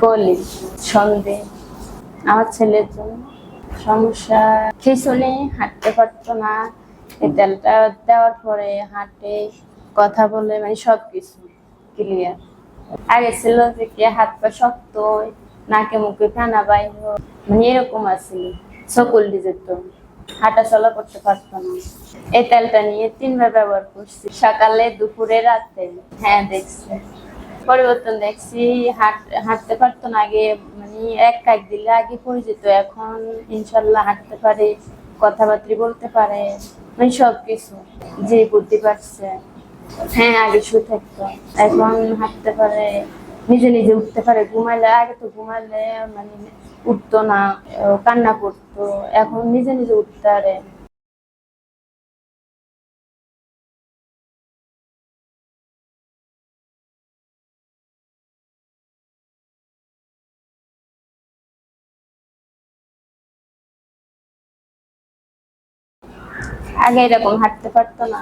কলি, সন্ধে। আমার ছেলের জন্য সমস্যা। খিচুনি হাঁটতে পারতো না। এই তেলটা দেওয়ার পরে হাঁটে, কথা বলে মানে সব কিছু ক্লিয়ার আগে ছিল যে কি হাত পা শক্ত, নাকে মুখে ফেনা বাইর মানে এরকম আছিল, সকল যেত হাঁটা চলা করতে পারতো না। এই তেলটা নিয়ে তিনবার ব্যবহার করছি। সকালে, দুপুরে, রাতে। হ্যাঁ দেখছি। পরিবর্তন দেখছি, হাঁট হাঁটতে পারতো না আগে মানে এক কাক দিলে আগে পড়ে যেত, এখন ইনশাল্লাহ হাঁটতে পারে, কথাবার্তা বলতে পারে মানে সব কিছু যে বুদ্ধি পারছে। হ্যাঁ আগে শুয়ে থাকতো, এখন হাঁটতে পারে, নিজে নিজে উঠতে পারে, ঘুমাইলে, আগে তো ঘুমাইলে মানে উঠতো না কান্না করতো, এখন নিজে নিজে উঠতে পারে। আগে এরকম হাঁটতে পারতো না।